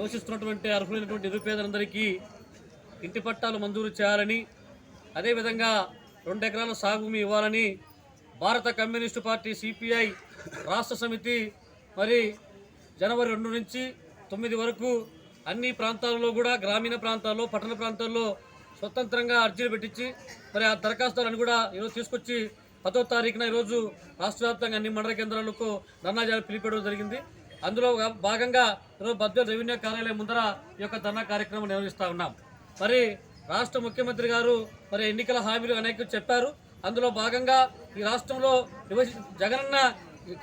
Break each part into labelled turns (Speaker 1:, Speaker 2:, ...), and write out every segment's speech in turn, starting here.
Speaker 1: నివసిస్తున్నటువంటి అర్హులైనటువంటి నిరుపేదలందరికీ ఇంటి పట్టాలు మంజూరు చేయాలని అదేవిధంగా రెండు ఎకరాల సాగు భూమి ఇవ్వాలని భారత కమ్యూనిస్టు పార్టీ సిపిఐ రాష్ట్ర సమితి మరి జనవరి రెండు నుంచి తొమ్మిది వరకు అన్ని ప్రాంతాల్లో కూడా గ్రామీణ ప్రాంతాల్లో పట్టణ ప్రాంతాల్లో స్వతంత్రంగా అర్జీలు పెట్టించి మరి ఆ దరఖాస్తులను కూడా ఈరోజు తీసుకొచ్చి పదో తారీఖున ఈరోజు రాష్ట్ర వ్యాప్తంగా అన్ని మండల కేంద్రాలకు ధర్నా పిలిపేయడం జరిగింది. అందులో భాగంగా ఈరోజు బద్ద రెవెన్యూ కార్యాలయం ముందర ఈ యొక్క ధర్నా కార్యక్రమం నిర్వహిస్తూ ఉన్నాం. మరి రాష్ట్ర ముఖ్యమంత్రి గారు మరి ఎన్నికల హామీలు అనేక చెప్పారు. అందులో భాగంగా ఈ రాష్ట్రంలో జగనన్న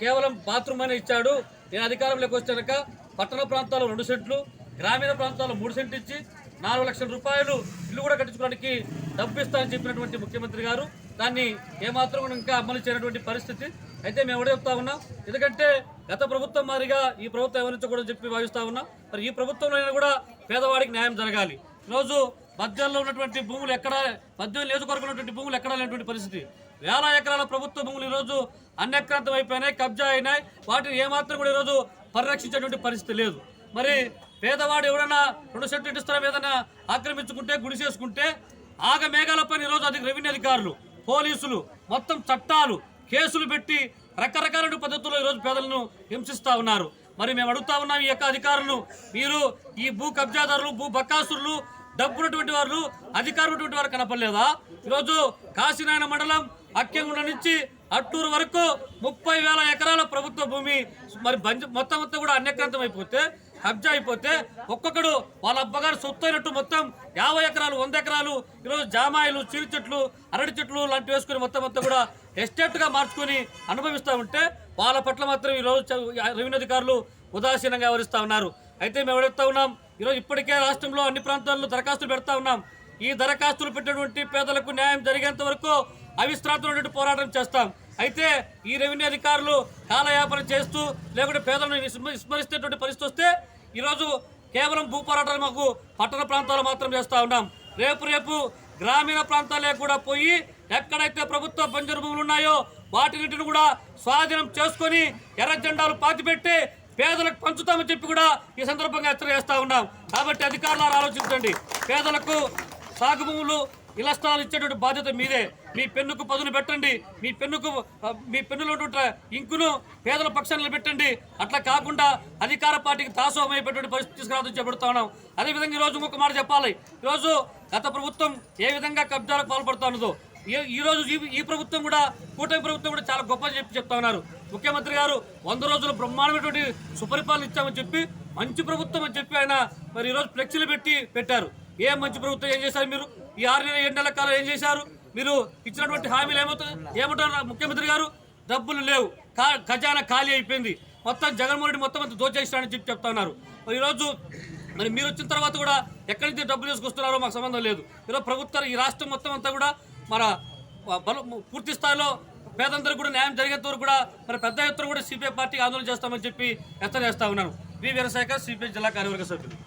Speaker 1: కేవలం బాత్రూమ్ అనే ఇచ్చాడు. నేను అధికారంలోకి వచ్చాక పట్టణ ప్రాంతాల్లో రెండు సెంట్లు గ్రామీణ ప్రాంతాల్లో మూడు సెంట్లు ఇచ్చి నాలుగు లక్షల రూపాయలు ఇల్లు కూడా కట్టించుకోవడానికి డబ్బు ఇస్తానని చెప్పినటువంటి ముఖ్యమంత్రి గారు. దాన్ని ఏమాత్రం ఇంకా అమలు చేయనటువంటి పరిస్థితి అయితే మేము ఎవడే చెప్తా ఉన్నాం? ఎందుకంటే గత ప్రభుత్వం మాదిరిగా ఈ ప్రభుత్వం ఎవరించకూడదని చెప్పి భావిస్తా ఉన్నాం. మరి ఈ ప్రభుత్వంలో కూడా పేదవాడికి న్యాయం జరగాలి. ఈరోజు మధ్యలో ఉన్నటువంటి భూములు ఎక్కడ మధ్య నియోజకవర్గంలో ఉన్నటువంటి భూములు ఎక్కడ లేనటువంటి పరిస్థితి. వేల ఎకరాల ప్రభుత్వ భూములు ఈరోజు అన్యక్రాంతం అయిపోయినాయి కబ్జా అయినాయి. వాటిని ఏమాత్రం కూడా ఈరోజు పరిరక్షించేటువంటి పరిస్థితి లేదు. మరి పేదవాడు ఎవరైనా రెండు సెట్లు ఇంటి ఏదైనా ఆక్రమించుకుంటే గుడి చేసుకుంటే ఆగ మేఘాల పైన ఈరోజు అది రెవెన్యూ అధికారులు పోలీసులు మొత్తం చట్టాలు కేసులు పెట్టి రకరకాల పద్ధతుల్లో ఈరోజు పేదలను హింసిస్తూ ఉన్నారు. మరి మేము అడుగుతా ఉన్నాం ఈ యొక్క అధికారులు మీరు ఈ భూ కబ్జాదారులు భూ బక్కాసురులు డబ్బున్నటువంటి వారు అధికారం ఉన్నటువంటి వారు కనపడలేదా? ఈరోజు కాశీనాయన మండలం అక్కెంగుండ నుంచి అట్టూరు వరకు ముప్పై వేల ఎకరాల ప్రభుత్వ భూమి మరి మొత్తం మొత్తం కూడా అన్యక్రాంతం అయిపోతే కబ్జా అయిపోతే ఒక్కొక్కడు వాళ్ళ అబ్బగారు సొత్తు అయినట్టు మొత్తం యాభై ఎకరాలు వంద ఎకరాలు ఈరోజు జామాయిలు చిరు చెట్లు అరటి చెట్లు లాంటివి వేసుకుని మొత్తం మొత్తం కూడా ఎస్టేట్గా మార్చుకొని అనుభవిస్తూ ఉంటే వాళ్ళ పట్ల మాత్రం ఈరోజు రెవెన్యూ అధికారులు ఉదాసీనంగా వ్యవహరిస్తూ ఉన్నారు. అయితే మేము ఎవరెత్తా ఉన్నాం ఈరోజు ఇప్పటికే రాష్ట్రంలో అన్ని ప్రాంతాల్లో దరఖాస్తులు పెడతా ఉన్నాం. ఈ దరఖాస్తులు పెట్టినటువంటి పేదలకు న్యాయం జరిగేంత వరకు అవిశ్రాంతమైనటువంటి పోరాటం చేస్తాం. అయితే ఈ రెవెన్యూ అధికారులు కాలయాపన చేస్తూ లేకుంటే పేదలను విస్మరిస్తేటువంటి పరిస్థితి వస్తే ఈరోజు కేవలం భూ పోరాటాలు మాకు పట్టణ ప్రాంతాలు మాత్రం చేస్తూ ఉన్నాం. రేపు రేపు గ్రామీణ ప్రాంతాలే కూడా పోయి ఎక్కడైతే ప్రభుత్వ బంజరు భూములు ఉన్నాయో వాటిని కూడా స్వాధీనం చేసుకొని ఎర్ర జెండాలు పాతిపెట్టి పేదలకు పంచుతామని చెప్పి కూడా ఈ సందర్భంగా హెచ్చరిక చేస్తా ఉన్నాం. కాబట్టి అధికారులు ఆలోచించండి. పేదలకు సాగు భూములు ఇళ్ళ స్థలాలు ఇచ్చేటువంటి బాధ్యత మీదే. మీ పెన్నుకు పదును పెట్టండి. మీ పెన్నుకు మీ పెన్నులో ఇంకును పేదల పక్షాన్ని పెట్టండి. అట్లా కాకుండా అధికార పార్టీకి దాసోహమైపోయేటువంటి పరిస్థితి తీసుకురావద్దని చెబుతా ఉన్నాం. అదేవిధంగా ఈరోజు ఇంకొక మాట చెప్పాలి. ఈరోజు గత ప్రభుత్వం ఏ విధంగా కబ్జాలకు పాల్పడుతున్నదో ఈ- ఈ ఈ- ఈ ప్రభుత్వం కూడా కూటమి ప్రభుత్వం కూడా చాలా గొప్ప చెప్పి చెప్తా ఉన్నారు. ముఖ్యమంత్రి గారు వంద రోజులు బ్రహ్మాండమైనటువంటి సుపరిపాలన ఇచ్చామని చెప్పి మంచి ప్రభుత్వం అని చెప్పి ఆయన మరి ఈరోజు ఫ్లెక్సీలు పెట్టి పెట్టారు. ఏ మంచి ప్రభుత్వం ఏం చేశారు మీరు? ఈ ఆరు నెలల ఏడు నెలల కాలం ఏం చేశారు? మీరు ఇచ్చినటువంటి హామీలు ఏమవుతుంది ఏమంటారు ముఖ్యమంత్రి గారు? డబ్బులు లేవు. కా- ఖజానా ఖాళీ అయిపోయింది. మొత్తం జగన్మోహన్ రెడ్డి మొత్తం అంతా దోచేస్తాడని చెప్పి చెప్తా ఉన్నారు. ఈరోజు మరి మీరు వచ్చిన తర్వాత కూడా ఎక్కడి నుంచి డబ్బులు తీసుకొస్తున్నారో మాకు సంబంధం లేదు. ఈరోజు ప్రభుత్వం ఈ రాష్ట్రం మొత్తం అంతా కూడా మన పూర్తి స్థాయిలో పేదందరికీ కూడా న్యాయం జరిగేంత వరకు కూడా మరి పెద్ద ఎత్తున కూడా సిపిఐ పార్టీకి ఆందోళన చేస్తామని చెప్పి హెచ్చరిక చేస్తా ఉన్నాను వి వీరశేఖర్ సిపిఐ జిల్లా కార్యవర్గ సభ్యులు.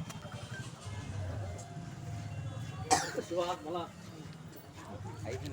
Speaker 1: ಐದು